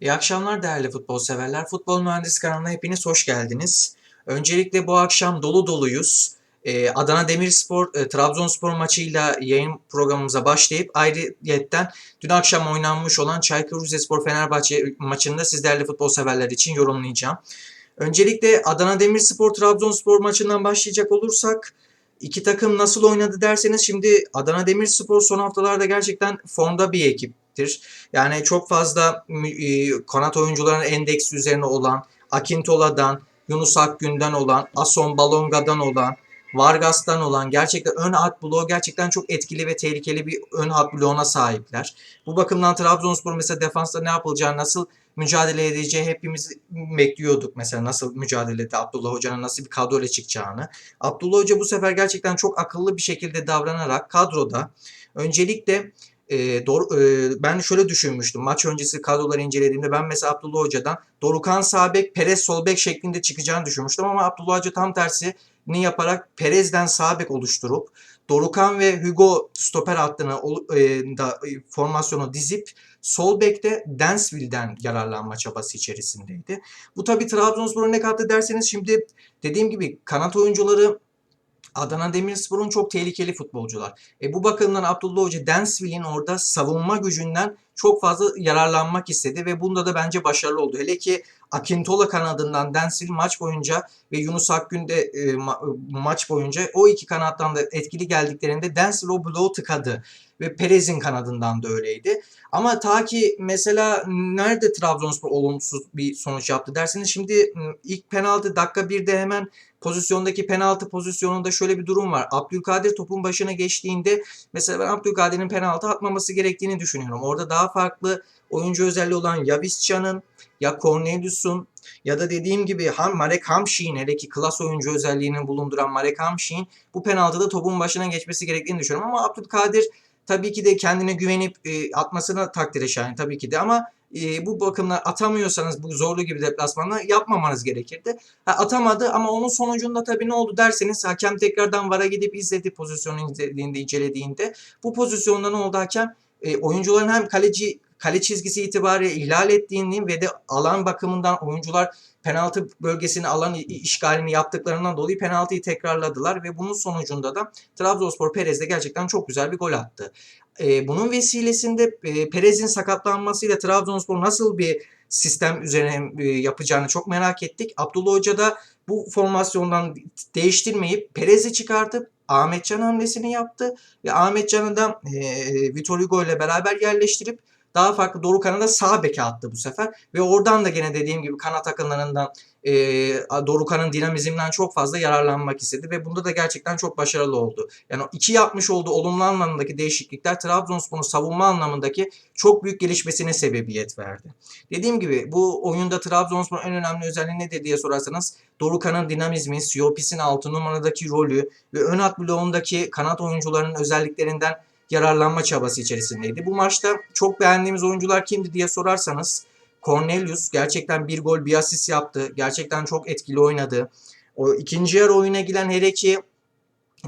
İyi akşamlar değerli futbol severler. Futbol Mühendis kanalına hepiniz hoş geldiniz. Öncelikle bu akşam dolu doluyuz. Ee, Adana Demirspor, e, Trabzonspor maçıyla yayın programımıza başlayıp ayrıyetten dün akşam oynanmış olan Çaykur Rizespor Fenerbahçe maçını da sizlerle futbol severler için yorumlayacağım. Öncelikle Adana Demirspor Trabzonspor maçından başlayacak olursak iki takım nasıl oynadı derseniz şimdi Adana Demirspor son haftalarda gerçekten formda bir ekiptir. Yani çok fazla e, kanat oyuncuların endeksi üzerine olan Akintola'dan, Yunus Akgün'den olan, Ason Balonga'dan olan, Vargas'tan olan gerçekten ön hat bloğu gerçekten çok etkili ve tehlikeli bir ön hat bloğuna sahipler. Bu bakımdan Trabzonspor mesela defansta ne yapılacağını, nasıl mücadele edeceği hepimiz bekliyorduk. Mesela nasıl mücadele etti Abdullah Hoca'nın nasıl bir kadroyla çıkacağını. Abdullah Hoca bu sefer gerçekten çok akıllı bir şekilde davranarak kadroda öncelikle e, doğru, e, ben şöyle düşünmüştüm. Maç öncesi kadroları incelediğimde ben mesela Abdullah Hoca'dan Dorukan sağ bek, Perez sol bek şeklinde çıkacağını düşünmüştüm ama Abdullah Hoca tam tersi ni yaparak Perez'den sağ bek oluşturup Dorukan ve Hugo stoper hattını e, da e, formasyonu dizip sol bekte Densville'den yararlanma çabası içerisindeydi. Bu tabi Trabzonspor'a ne kattı derseniz şimdi dediğim gibi kanat oyuncuları Adana Demirspor'un çok tehlikeli futbolcular. E bu bakımdan Abdullah Hoca Densville'in orada savunma gücünden çok fazla yararlanmak istedi ve bunda da bence başarılı oldu. Hele ki Akintola kanadından Densville maç boyunca ve Yunus Akgün de e, ma- maç boyunca o iki kanattan da etkili geldiklerinde Densville o bloğu tıkadı ve Perez'in kanadından da öyleydi. Ama ta ki mesela nerede Trabzonspor olumsuz bir sonuç yaptı derseniz şimdi ilk penaltı dakika 1'de hemen pozisyondaki penaltı pozisyonunda şöyle bir durum var. Abdülkadir topun başına geçtiğinde mesela ben Abdülkadir'in penaltı atmaması gerektiğini düşünüyorum. Orada daha farklı oyuncu özelliği olan ya Visca'nın ya Cornelius'un ya da dediğim gibi Ham Marek Hamşik'in hele ki klas oyuncu özelliğini bulunduran Marek Hamşik'in bu penaltıda topun başına geçmesi gerektiğini düşünüyorum. Ama Abdülkadir tabii ki de kendine güvenip e, atmasına takdir şayan tabii ki de ama e, bu bakımdan atamıyorsanız bu zorlu gibi deplasmanda yapmamanız gerekirdi. Ha, atamadı ama onun sonucunda tabii ne oldu derseniz hakem tekrardan VAR'a gidip izledi pozisyonu izlediğinde, incelediğinde. Bu pozisyonda ne oldu hakem? E, oyuncuların hem kaleci kale çizgisi itibariyle ihlal ettiğini ve de alan bakımından oyuncular penaltı bölgesini alan işgalini yaptıklarından dolayı penaltıyı tekrarladılar ve bunun sonucunda da Trabzonspor Perez'de gerçekten çok güzel bir gol attı. Ee, bunun vesilesinde e, Perez'in sakatlanmasıyla Trabzonspor nasıl bir sistem üzerine e, yapacağını çok merak ettik. Abdullah Hoca da bu formasyondan değiştirmeyip Perez'i çıkartıp Ahmetcan hamlesini yaptı ve Ahmetcan'ı da e, Vitor Hugo ile beraber yerleştirip daha farklı Doru kanada sağ beke attı bu sefer. Ve oradan da gene dediğim gibi kanat akınlarından e, Dorukan'ın dinamizminden çok fazla yararlanmak istedi ve bunda da gerçekten çok başarılı oldu. Yani iki yapmış olduğu olumlu anlamındaki değişiklikler Trabzonspor'un savunma anlamındaki çok büyük gelişmesine sebebiyet verdi. Dediğim gibi bu oyunda Trabzonspor'un en önemli özelliği nedir diye sorarsanız Dorukan'ın dinamizmi, Siopis'in 6 numaradaki rolü ve ön hat bloğundaki kanat oyuncularının özelliklerinden yararlanma çabası içerisindeydi. Bu maçta çok beğendiğimiz oyuncular kimdi diye sorarsanız Cornelius gerçekten bir gol bir asist yaptı. Gerçekten çok etkili oynadı. O ikinci yarı oyuna giren hele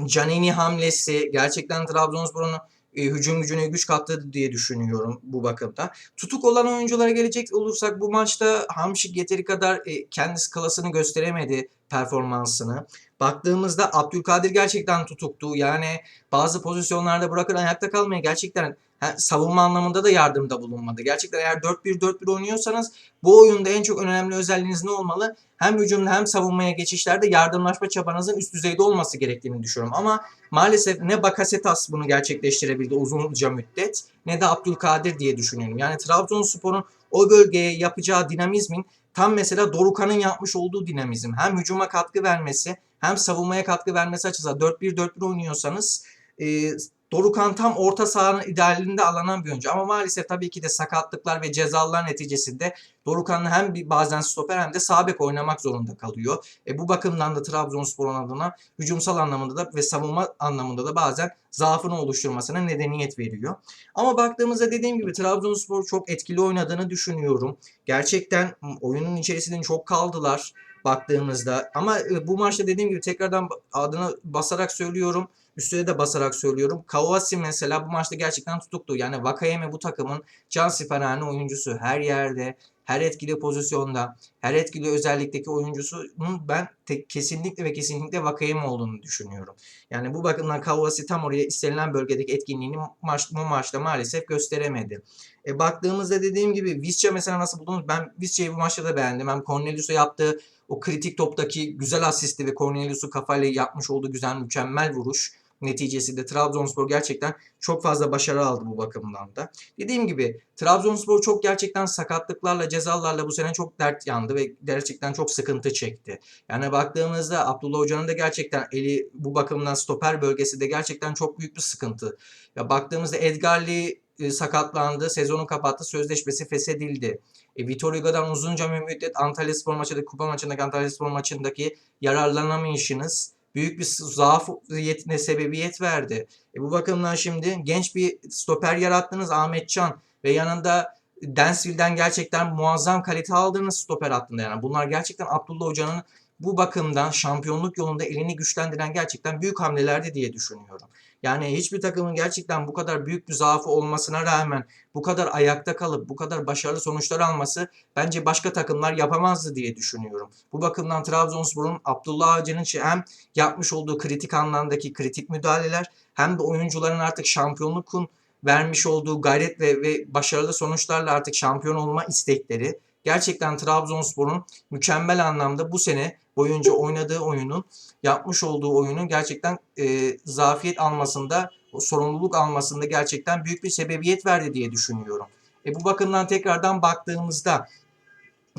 Canini hamlesi gerçekten Trabzonspor'un e, hücum gücüne güç kattı diye düşünüyorum bu bakımda. Tutuk olan oyunculara gelecek olursak bu maçta Hamşik yeteri kadar e, kendisi klasını gösteremedi performansını. Baktığımızda Abdülkadir gerçekten tutuktu. Yani bazı pozisyonlarda bırakın ayakta kalmaya gerçekten savunma anlamında da yardımda bulunmadı. Gerçekten eğer 4-1-4-1 oynuyorsanız bu oyunda en çok önemli özelliğiniz ne olmalı? Hem hücumda hem savunmaya geçişlerde yardımlaşma çabanızın üst düzeyde olması gerektiğini düşünüyorum. Ama maalesef ne Bakasetas bunu gerçekleştirebildi uzunca müddet ne de Abdülkadir diye düşünüyorum. Yani Trabzonspor'un o bölgeye yapacağı dinamizmin tam mesela Dorukan'ın yapmış olduğu dinamizm. Hem hücuma katkı vermesi hem savunmaya katkı vermesi açısından 4-1-4-1 oynuyorsanız e, Dorukan tam orta sahanın idealinde alanan bir oyuncu. Ama maalesef tabii ki de sakatlıklar ve cezalar neticesinde Dorukan hem bazen stoper hem de sağ bek oynamak zorunda kalıyor. E, bu bakımdan da Trabzonspor'un adına hücumsal anlamında da ve savunma anlamında da bazen zaafını oluşturmasına nedeniyet veriyor. Ama baktığımızda dediğim gibi Trabzonspor çok etkili oynadığını düşünüyorum. Gerçekten oyunun içerisinde çok kaldılar baktığımızda. Ama e, bu maçta dediğim gibi tekrardan adını basarak söylüyorum. Üstüne de basarak söylüyorum. Kawasi mesela bu maçta gerçekten tutuktu. Yani Vakayeme bu takımın can siperhane oyuncusu. Her yerde her etkili pozisyonda, her etkili özellikteki oyuncusunun ben tek, kesinlikle ve kesinlikle Vakayeme olduğunu düşünüyorum. Yani bu bakımdan Kawasi tam oraya istenilen bölgedeki etkinliğini maç, bu maçta maalesef gösteremedi. E, baktığımızda dediğim gibi Visca mesela nasıl buldunuz? Ben Visca'yı bu maçta da beğendim. Hem Cornelius'a yaptığı o kritik toptaki güzel asisti ve Cornelius'u kafayla yapmış olduğu güzel mükemmel vuruş neticesinde Trabzonspor gerçekten çok fazla başarı aldı bu bakımdan da. Dediğim gibi Trabzonspor çok gerçekten sakatlıklarla, cezalarla bu sene çok dert yandı ve gerçekten çok sıkıntı çekti. Yani baktığımızda Abdullah Hoca'nın da gerçekten eli bu bakımdan stoper bölgesi de gerçekten çok büyük bir sıkıntı. Ya baktığımızda Edgar Lee e, sakatlandı, sezonu kapattı, sözleşmesi feshedildi. E, Vitor Hugo'dan uzunca bir müddet Antalya Spor maçındaki kupa maçındaki Antalya Spor maçındaki yararlanamayışınız büyük bir zaaf niyetine sebebiyet verdi. E, bu bakımdan şimdi genç bir stoper yarattınız Ahmet Can ve yanında Densville'den gerçekten muazzam kalite aldığınız stoper hattında yani. Bunlar gerçekten Abdullah Hoca'nın bu bakımdan şampiyonluk yolunda elini güçlendiren gerçekten büyük hamlelerdi diye düşünüyorum. Yani hiçbir takımın gerçekten bu kadar büyük bir zaafı olmasına rağmen bu kadar ayakta kalıp bu kadar başarılı sonuçlar alması bence başka takımlar yapamazdı diye düşünüyorum. Bu bakımdan Trabzonspor'un Abdullah Avcı'nın hem yapmış olduğu kritik anlamdaki kritik müdahaleler hem de oyuncuların artık şampiyonlukun vermiş olduğu gayret ve, ve başarılı sonuçlarla artık şampiyon olma istekleri gerçekten Trabzonspor'un mükemmel anlamda bu sene boyunca oynadığı oyunun yapmış olduğu oyunun gerçekten e, zafiyet almasında, sorumluluk almasında gerçekten büyük bir sebebiyet verdi diye düşünüyorum. E, bu bakımdan tekrardan baktığımızda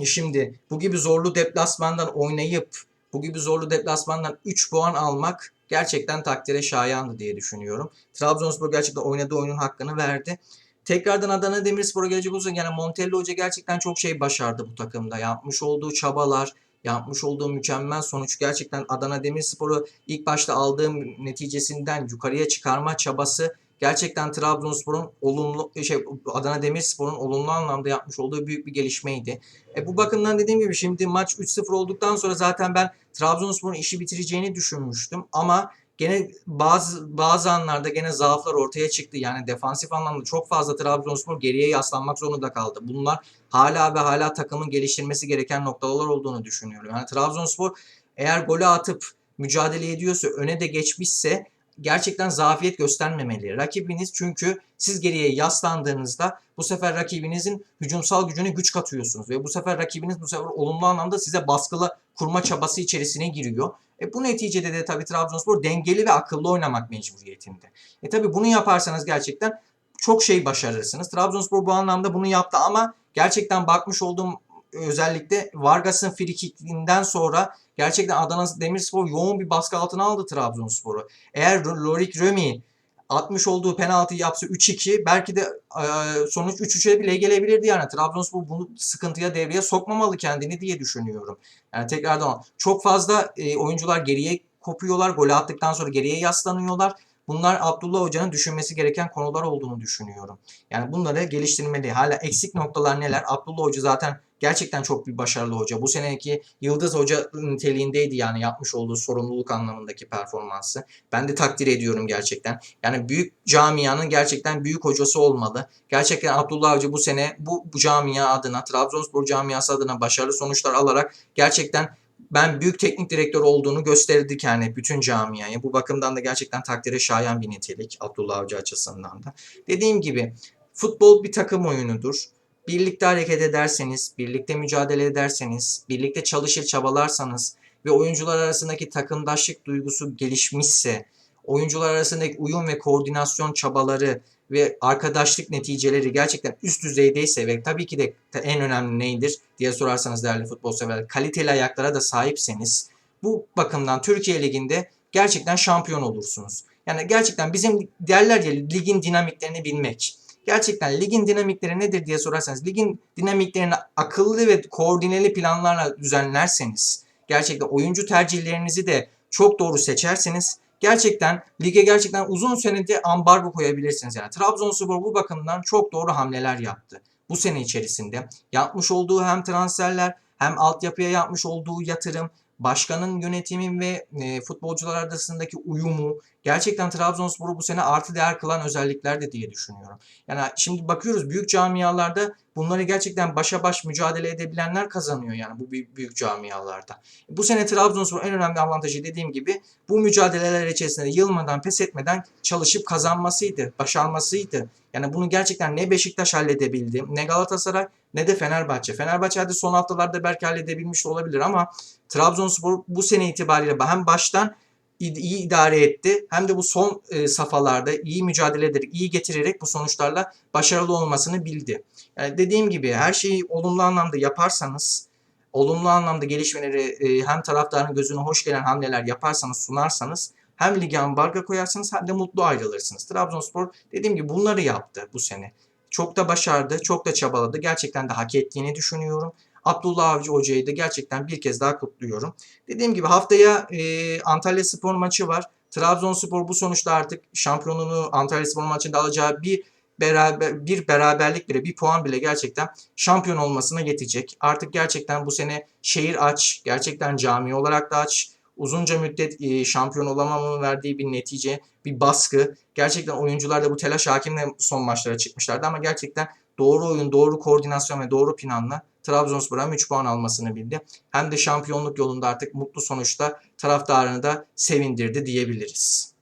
e, şimdi bu gibi zorlu deplasmandan oynayıp bu gibi zorlu deplasmandan 3 puan almak gerçekten takdire şayandı diye düşünüyorum. Trabzonspor gerçekten oynadığı oyunun hakkını verdi. Tekrardan Adana Demirspor'a gelecek olursak yani Montello Hoca gerçekten çok şey başardı bu takımda. Yapmış olduğu çabalar, yapmış olduğu mükemmel sonuç gerçekten Adana Demirspor'u ilk başta aldığım neticesinden yukarıya çıkarma çabası gerçekten Trabzonspor'un olumlu şey Adana Demirspor'un olumlu anlamda yapmış olduğu büyük bir gelişmeydi. E bu bakımdan dediğim gibi şimdi maç 3-0 olduktan sonra zaten ben Trabzonspor'un işi bitireceğini düşünmüştüm ama gene bazı bazı anlarda gene zaaflar ortaya çıktı. Yani defansif anlamda çok fazla Trabzonspor geriye yaslanmak zorunda kaldı. Bunlar hala ve hala takımın geliştirmesi gereken noktalar olduğunu düşünüyorum. Yani Trabzonspor eğer golü atıp mücadele ediyorsa, öne de geçmişse gerçekten zafiyet göstermemeli. Rakibiniz çünkü siz geriye yaslandığınızda bu sefer rakibinizin hücumsal gücüne güç katıyorsunuz ve bu sefer rakibiniz bu sefer olumlu anlamda size baskılı kurma çabası içerisine giriyor. E bu neticede de tabii Trabzonspor dengeli ve akıllı oynamak mecburiyetinde. E tabii bunu yaparsanız gerçekten çok şey başarırsınız. Trabzonspor bu anlamda bunu yaptı ama gerçekten bakmış olduğum özellikle Vargas'ın frikikinden sonra gerçekten Adana Demirspor yoğun bir baskı altına aldı Trabzonspor'u. Eğer Lorik Römi atmış olduğu penaltı yapsa 3-2 belki de e, sonuç 3-3'e bile gelebilirdi yani. Trabzonspor bunu sıkıntıya devreye sokmamalı kendini diye düşünüyorum. Yani tekrardan çok fazla e, oyuncular geriye kopuyorlar. Gol attıktan sonra geriye yaslanıyorlar. Bunlar Abdullah Hoca'nın düşünmesi gereken konular olduğunu düşünüyorum. Yani bunları geliştirmeli. Hala eksik noktalar neler? Abdullah Hoca zaten gerçekten çok bir başarılı hoca. Bu seneki Yıldız Hoca niteliğindeydi yani yapmış olduğu sorumluluk anlamındaki performansı. Ben de takdir ediyorum gerçekten. Yani büyük camianın gerçekten büyük hocası olmalı. Gerçekten Abdullah Hoca bu sene bu, bu camia adına, Trabzonspor camiası adına başarılı sonuçlar alarak gerçekten ben büyük teknik direktör olduğunu gösterdik yani bütün camiaya. Bu bakımdan da gerçekten takdire şayan bir nitelik Abdullah Avcı açısından da. Dediğim gibi futbol bir takım oyunudur. Birlikte hareket ederseniz, birlikte mücadele ederseniz, birlikte çalışır çabalarsanız ve oyuncular arasındaki takımdaşlık duygusu gelişmişse, oyuncular arasındaki uyum ve koordinasyon çabaları ve arkadaşlık neticeleri gerçekten üst düzeydeyse ve tabii ki de en önemli neydir diye sorarsanız değerli futbol severler kaliteli ayaklara da sahipseniz bu bakımdan Türkiye Ligi'nde gerçekten şampiyon olursunuz. Yani gerçekten bizim derler ya ligin dinamiklerini bilmek. Gerçekten ligin dinamikleri nedir diye sorarsanız ligin dinamiklerini akıllı ve koordineli planlarla düzenlerseniz gerçekten oyuncu tercihlerinizi de çok doğru seçerseniz gerçekten lige gerçekten uzun senede ambargo koyabilirsiniz. Yani Trabzonspor bu bakımdan çok doğru hamleler yaptı. Bu sene içerisinde yapmış olduğu hem transferler hem altyapıya yapmış olduğu yatırım başkanın yönetimin ve e, futbolcular arasındaki uyumu gerçekten Trabzonspor'u bu sene artı değer kılan özelliklerdi diye düşünüyorum. Yani şimdi bakıyoruz büyük camialarda bunları gerçekten başa baş mücadele edebilenler kazanıyor yani bu büyük, büyük camialarda. Bu sene Trabzonspor'un en önemli avantajı dediğim gibi bu mücadeleler içerisinde yılmadan pes etmeden çalışıp kazanmasıydı, başarmasıydı. Yani bunu gerçekten ne Beşiktaş halledebildi, ne Galatasaray ne de Fenerbahçe. Fenerbahçe hadi son haftalarda belki halledebilmiş de olabilir ama Trabzonspor bu sene itibariyle hem baştan iyi idare etti hem de bu son e, safhalarda iyi mücadele ederek, iyi getirerek bu sonuçlarla başarılı olmasını bildi. Yani dediğim gibi her şeyi olumlu anlamda yaparsanız, olumlu anlamda gelişmeleri e, hem taraftarın gözüne hoş gelen hamleler yaparsanız, sunarsanız hem lige ambargo koyarsınız hem de mutlu ayrılırsınız. Trabzonspor dediğim gibi bunları yaptı bu sene. Çok da başardı, çok da çabaladı. Gerçekten de hak ettiğini düşünüyorum. Abdullah Avcı Hoca'yı da gerçekten bir kez daha kutluyorum. Dediğim gibi haftaya e, Antalya Spor maçı var. Trabzonspor bu sonuçta artık şampiyonluğunu Antalya Spor maçında alacağı bir beraber bir beraberlik bile bir puan bile gerçekten şampiyon olmasına yetecek. Artık gerçekten bu sene şehir aç, gerçekten cami olarak da aç. Uzunca müddet e, şampiyon olamamamın verdiği bir netice, bir baskı. Gerçekten oyuncular da bu telaş hakimle son maçlara çıkmışlardı ama gerçekten doğru oyun, doğru koordinasyon ve doğru planla Trabzonspor hem 3 puan almasını bildi hem de şampiyonluk yolunda artık mutlu sonuçta taraftarını da sevindirdi diyebiliriz.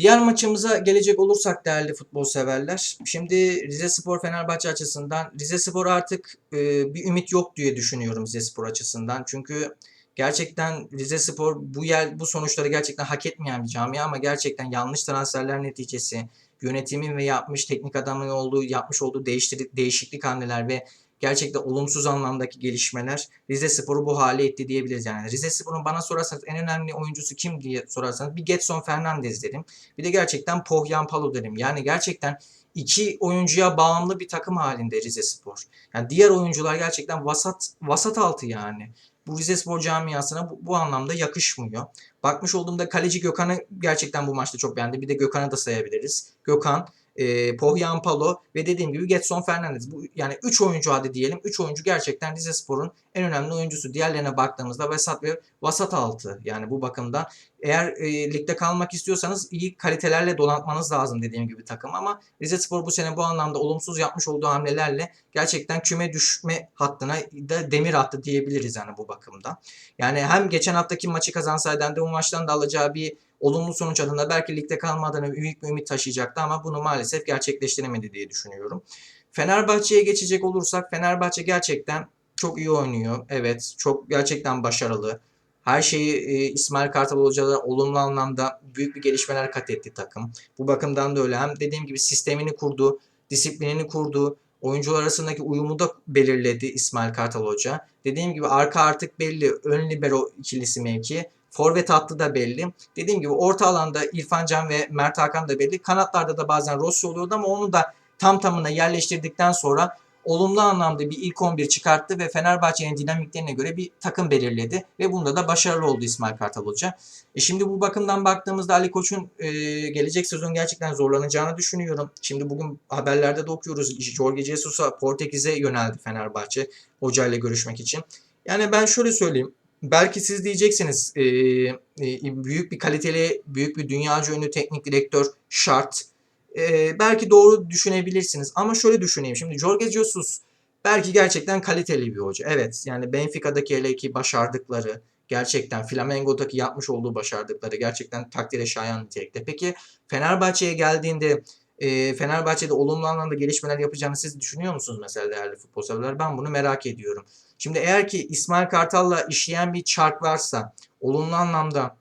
Diğer maçımıza gelecek olursak değerli futbol severler. Şimdi Rize Spor Fenerbahçe açısından Rize Spor artık e, bir ümit yok diye düşünüyorum Rize Spor açısından. Çünkü gerçekten Rize Spor bu yer bu sonuçları gerçekten hak etmeyen bir camia ama gerçekten yanlış transferler neticesi yönetimin ve yapmış teknik adamın olduğu yapmış olduğu değişiklik, değişiklik hamleler ve gerçekten olumsuz anlamdaki gelişmeler Rize Spor'u bu hale etti diyebiliriz. Yani Rize Spor'un bana sorarsanız en önemli oyuncusu kim diye sorarsanız bir Getson Fernandez derim. Bir de gerçekten Pohyan Palo derim. Yani gerçekten iki oyuncuya bağımlı bir takım halinde Rize Spor. Yani diğer oyuncular gerçekten vasat vasat altı yani. Bu Rize Spor camiasına bu, bu anlamda yakışmıyor. Bakmış olduğumda kaleci Gökhan'ı gerçekten bu maçta çok beğendim. Bir de Gökhan'ı da sayabiliriz. Gökhan, e, Pohyan ve dediğim gibi Getson Fernandez. Bu, yani 3 oyuncu hadi diyelim. 3 oyuncu gerçekten Rize Spor'un en önemli oyuncusu. Diğerlerine baktığımızda vasat ve vasat altı. Yani bu bakımdan eğer e, ligde kalmak istiyorsanız iyi kalitelerle donatmanız lazım dediğim gibi takım ama Rize Spor bu sene bu anlamda olumsuz yapmış olduğu hamlelerle gerçekten küme düşme hattına da demir attı diyebiliriz yani bu bakımda. Yani hem geçen haftaki maçı kazansaydı hem de bu maçtan da alacağı bir olumlu sonuç adına belki ligde kalmadığını büyük bir ümit taşıyacaktı ama bunu maalesef gerçekleştiremedi diye düşünüyorum. Fenerbahçe'ye geçecek olursak Fenerbahçe gerçekten çok iyi oynuyor. Evet çok gerçekten başarılı. Her şeyi e, İsmail Kartal Hoca'da olumlu anlamda büyük bir gelişmeler kat etti takım. Bu bakımdan da öyle. Hem dediğim gibi sistemini kurdu, disiplinini kurdu. Oyuncular arasındaki uyumu da belirledi İsmail Kartal Hoca. Dediğim gibi arka artık belli. Ön libero ikilisi mevki. Forvet hattı da belli. Dediğim gibi orta alanda İrfan Can ve Mert Hakan da belli. Kanatlarda da bazen Rossi oluyordu ama onu da tam tamına yerleştirdikten sonra olumlu anlamda bir ilk 11 çıkarttı ve Fenerbahçe'nin dinamiklerine göre bir takım belirledi ve bunda da başarılı oldu İsmail Kartal Hoca. E şimdi bu bakımdan baktığımızda Ali Koç'un e, gelecek sezon gerçekten zorlanacağını düşünüyorum. Şimdi bugün haberlerde de okuyoruz. Jorge Jesus'a Portekiz'e yöneldi Fenerbahçe hocayla görüşmek için. Yani ben şöyle söyleyeyim. Belki siz diyeceksiniz e, e, büyük bir kaliteli, büyük bir dünyaca ünlü teknik direktör şart. E, belki doğru düşünebilirsiniz ama şöyle düşüneyim. Şimdi Jorge Jesus belki gerçekten kaliteli bir hoca. Evet yani Benfica'daki hele ki başardıkları, gerçekten Flamengo'daki yapmış olduğu başardıkları gerçekten takdire şayan nitelikte. Peki Fenerbahçe'ye geldiğinde e, Fenerbahçe'de olumlu anlamda gelişmeler yapacağını siz düşünüyor musunuz mesela değerli futbol severler? Ben bunu merak ediyorum. Şimdi eğer ki İsmail Kartal'la işleyen bir çark varsa, olumlu anlamda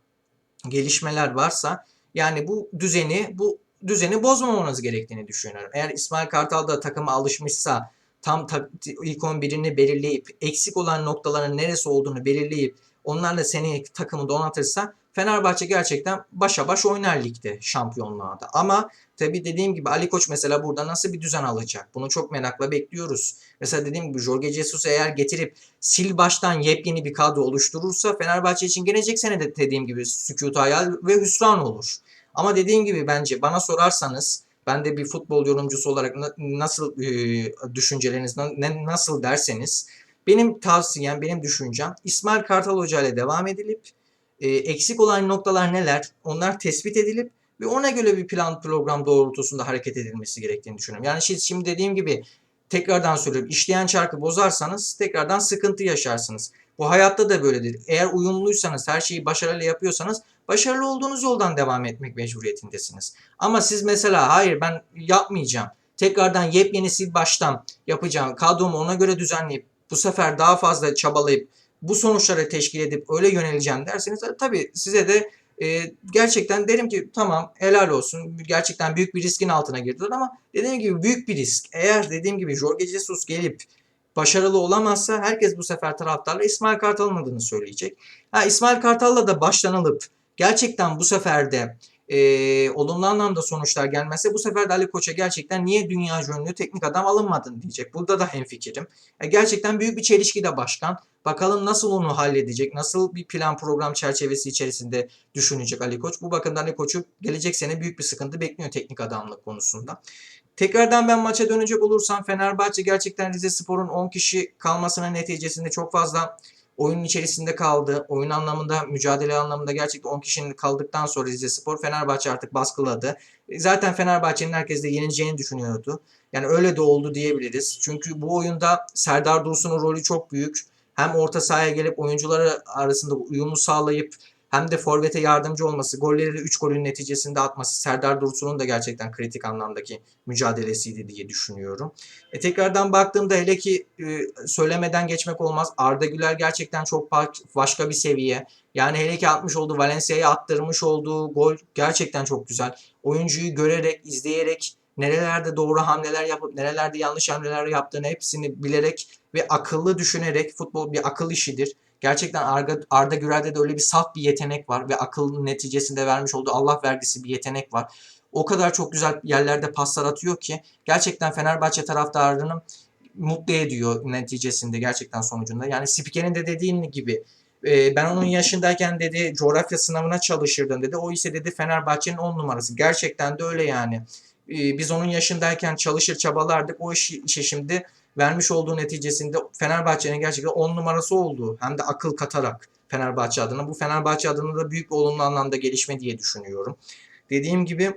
gelişmeler varsa yani bu düzeni bu düzeni bozmamanız gerektiğini düşünüyorum. Eğer İsmail Kartal da takıma alışmışsa tam ta, ilk 11'ini belirleyip eksik olan noktaların neresi olduğunu belirleyip onlarla seni takımı donatırsa Fenerbahçe gerçekten başa baş oynar ligde şampiyonluğa da. Ama tabi dediğim gibi Ali Koç mesela burada nasıl bir düzen alacak? Bunu çok merakla bekliyoruz. Mesela dediğim gibi Jorge Jesus eğer getirip sil baştan yepyeni bir kadro oluşturursa Fenerbahçe için gelecek sene de dediğim gibi sükut hayal ve hüsran olur. Ama dediğim gibi bence bana sorarsanız ben de bir futbol yorumcusu olarak nasıl e, düşünceleriniz ne, nasıl derseniz Benim tavsiyem, benim düşüncem İsmail Kartal Hoca ile devam edilip e, eksik olan noktalar neler? Onlar tespit edilip ve ona göre bir plan program doğrultusunda hareket edilmesi gerektiğini düşünüyorum. Yani siz şimdi dediğim gibi tekrardan söylüyorum işleyen çarkı bozarsanız tekrardan sıkıntı yaşarsınız. Bu hayatta da böyledir. Eğer uyumluysanız, her şeyi başarılı yapıyorsanız başarılı olduğunuz yoldan devam etmek mecburiyetindesiniz. Ama siz mesela hayır ben yapmayacağım. Tekrardan yepyeni sil baştan yapacağım. Kadromu ona göre düzenleyip bu sefer daha fazla çabalayıp bu sonuçları teşkil edip öyle yöneleceğim derseniz tabii size de e, gerçekten derim ki tamam helal olsun. Gerçekten büyük bir riskin altına girdiler ama dediğim gibi büyük bir risk. Eğer dediğim gibi Jorge Jesus gelip başarılı olamazsa herkes bu sefer taraftarla İsmail Kartal'ın adını söyleyecek. Ha, İsmail Kartal'la da başlanılıp gerçekten bu sefer de e, olumlu anlamda sonuçlar gelmezse bu sefer de Ali Koç'a gerçekten niye dünya ünlü teknik adam alınmadın diyecek. Burada da hemfikirim. E, gerçekten büyük bir çelişki de başkan. Bakalım nasıl onu halledecek, nasıl bir plan program çerçevesi içerisinde düşünecek Ali Koç. Bu bakımdan Ali Koç'u gelecek sene büyük bir sıkıntı bekliyor teknik adamlık konusunda. Tekrardan ben maça dönecek olursam Fenerbahçe gerçekten Rize Spor'un 10 kişi kalmasının neticesinde çok fazla oyunun içerisinde kaldı. Oyun anlamında, mücadele anlamında gerçekten 10 kişinin kaldıktan sonra Rize Spor Fenerbahçe artık baskıladı. Zaten Fenerbahçe'nin herkes de yenileceğini düşünüyordu. Yani öyle de oldu diyebiliriz. Çünkü bu oyunda Serdar Dursun'un rolü çok büyük. Hem orta sahaya gelip oyuncuları arasında uyumu sağlayıp hem de forvete yardımcı olması, golleri de 3 golün neticesinde atması Serdar Dursun'un da gerçekten kritik anlamdaki mücadelesiydi diye düşünüyorum. E, tekrardan baktığımda hele ki e, söylemeden geçmek olmaz. Arda Güler gerçekten çok başka bir seviye. Yani hele ki atmış olduğu Valencia'ya attırmış olduğu gol gerçekten çok güzel. Oyuncuyu görerek, izleyerek nerelerde doğru hamleler yapıp nerelerde yanlış hamleler yaptığını hepsini bilerek ve akıllı düşünerek futbol bir akıl işidir. Gerçekten Arda, Arda Gürel'de de öyle bir saf bir yetenek var ve akıl neticesinde vermiş olduğu Allah vergisi bir yetenek var. O kadar çok güzel yerlerde paslar atıyor ki gerçekten Fenerbahçe taraftarının mutlu ediyor neticesinde gerçekten sonucunda. Yani spikerin de dediğin gibi e, ben onun yaşındayken dedi coğrafya sınavına çalışırdım dedi. O ise dedi Fenerbahçe'nin on numarası. Gerçekten de öyle yani. E, biz onun yaşındayken çalışır çabalardık. O işi, işe şimdi vermiş olduğu neticesinde Fenerbahçe'nin gerçekten 10 numarası olduğu hem de akıl katarak Fenerbahçe adına. Bu Fenerbahçe adına da büyük bir olumlu anlamda gelişme diye düşünüyorum. Dediğim gibi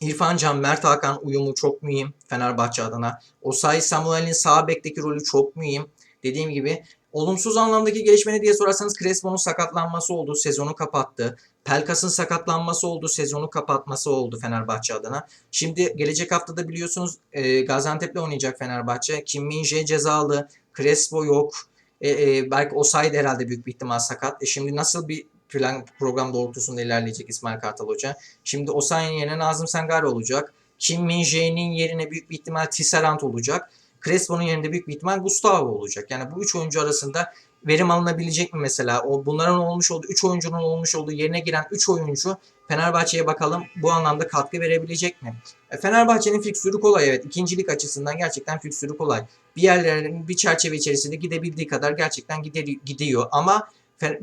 İrfan Can, Mert Hakan uyumu çok mühim Fenerbahçe adına. Osay Samuel'in sağ bekteki rolü çok mühim. Dediğim gibi olumsuz anlamdaki gelişme ne diye sorarsanız Crespo'nun sakatlanması oldu, sezonu kapattı. Pelkas'ın sakatlanması oldu, sezonu kapatması oldu Fenerbahçe adına. Şimdi gelecek haftada biliyorsunuz e, Gaziantep'le oynayacak Fenerbahçe. Kim Minje cezalı, Crespo yok. E, e, belki Osay herhalde büyük bir ihtimal sakat. E şimdi nasıl bir plan program doğrultusunda ilerleyecek İsmail Kartal Hoca? Şimdi Osay'ın yerine Nazım Sengari olacak. Kim Minje'nin yerine büyük bir ihtimal Tisserand olacak. Crespo'nun yerinde büyük bir ihtimal Gustavo olacak. Yani bu üç oyuncu arasında verim alınabilecek mi mesela? O bunların olmuş olduğu 3 oyuncunun olmuş olduğu yerine giren 3 oyuncu Fenerbahçe'ye bakalım bu anlamda katkı verebilecek mi? E, Fenerbahçe'nin fiksürü kolay evet. İkincilik açısından gerçekten fiksürü kolay. Bir yerlerin bir çerçeve içerisinde gidebildiği kadar gerçekten gidiyor. Ama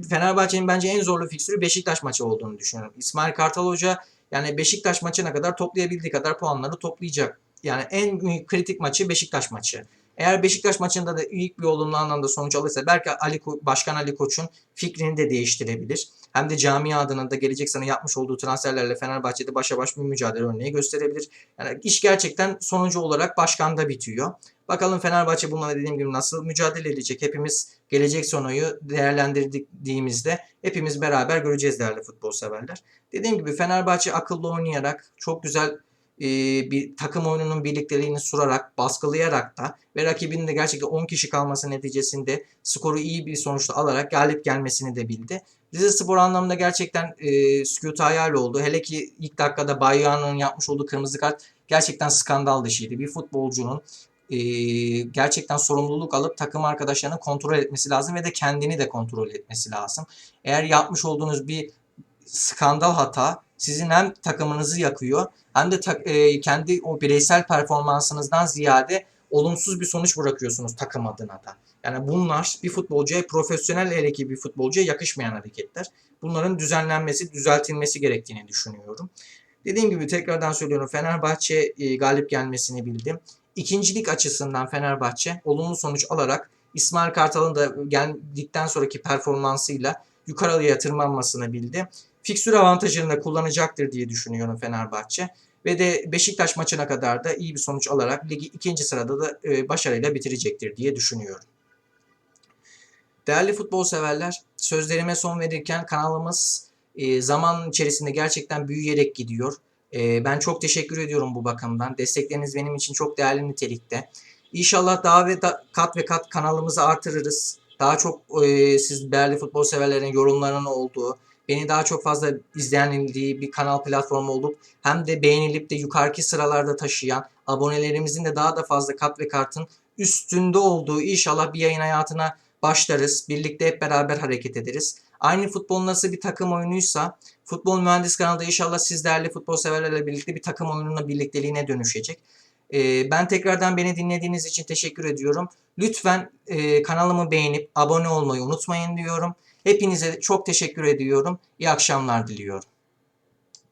Fenerbahçe'nin bence en zorlu fiksürü Beşiktaş maçı olduğunu düşünüyorum. İsmail Kartal Hoca yani Beşiktaş maçına kadar toplayabildiği kadar puanları toplayacak. Yani en kritik maçı Beşiktaş maçı. Eğer Beşiktaş maçında da ilk bir olumlu anlamda sonuç alırsa belki Ali Başkan Ali Koç'un fikrini de değiştirebilir. Hem de cami adına da gelecek sene yapmış olduğu transferlerle Fenerbahçe'de başa baş bir mücadele örneği gösterebilir. Yani iş gerçekten sonucu olarak başkanda bitiyor. Bakalım Fenerbahçe bununla dediğim gibi nasıl mücadele edecek? Hepimiz gelecek sonuyu değerlendirdiğimizde hepimiz beraber göreceğiz değerli futbol severler. Dediğim gibi Fenerbahçe akıllı oynayarak çok güzel e, bir takım oyununun birlikteliğini surarak, baskılayarak da ve rakibinin de gerçekten 10 kişi kalması neticesinde skoru iyi bir sonuçla alarak galip gelmesini de bildi. Rize Spor anlamında gerçekten e, sükutu hayal oldu. Hele ki ilk dakikada Bayyan'ın yapmış olduğu kırmızı kart gerçekten skandal dışıydı. Bir futbolcunun e, gerçekten sorumluluk alıp takım arkadaşlarını kontrol etmesi lazım ve de kendini de kontrol etmesi lazım. Eğer yapmış olduğunuz bir skandal hata sizin hem takımınızı yakıyor hem de ta, e, kendi o bireysel performansınızdan ziyade olumsuz bir sonuç bırakıyorsunuz takım adına da. Yani bunlar bir futbolcuya, profesyonel hele ki bir futbolcuya yakışmayan hareketler. Bunların düzenlenmesi, düzeltilmesi gerektiğini düşünüyorum. Dediğim gibi tekrardan söylüyorum Fenerbahçe e, galip gelmesini bildim. İkincilik açısından Fenerbahçe olumlu sonuç alarak İsmail Kartal'ın da geldikten sonraki performansıyla yukarıya tırmanmasını bildi. Fiksür avantajını da kullanacaktır diye düşünüyorum Fenerbahçe. Ve de Beşiktaş maçına kadar da iyi bir sonuç alarak ligi ikinci sırada da e, başarıyla bitirecektir diye düşünüyorum. Değerli futbol severler, sözlerime son verirken kanalımız e, zaman içerisinde gerçekten büyüyerek gidiyor. E, ben çok teşekkür ediyorum bu bakımdan. Destekleriniz benim için çok değerli nitelikte. İnşallah daha ve da, kat ve kat kanalımızı artırırız. Daha çok e, siz değerli futbol severlerin yorumlarının olduğu, beni daha çok fazla izlenildiği bir kanal platformu olup hem de beğenilip de yukarıki sıralarda taşıyan abonelerimizin de daha da fazla kat ve katın üstünde olduğu inşallah bir yayın hayatına başlarız. Birlikte hep beraber hareket ederiz. Aynı futbol nasıl bir takım oyunuysa Futbol Mühendis kanalda inşallah siz değerli futbol severlerle birlikte bir takım oyununa birlikteliğine dönüşecek. Ee, ben tekrardan beni dinlediğiniz için teşekkür ediyorum. Lütfen e, kanalımı beğenip abone olmayı unutmayın diyorum. Hepinize çok teşekkür ediyorum. İyi akşamlar diliyorum.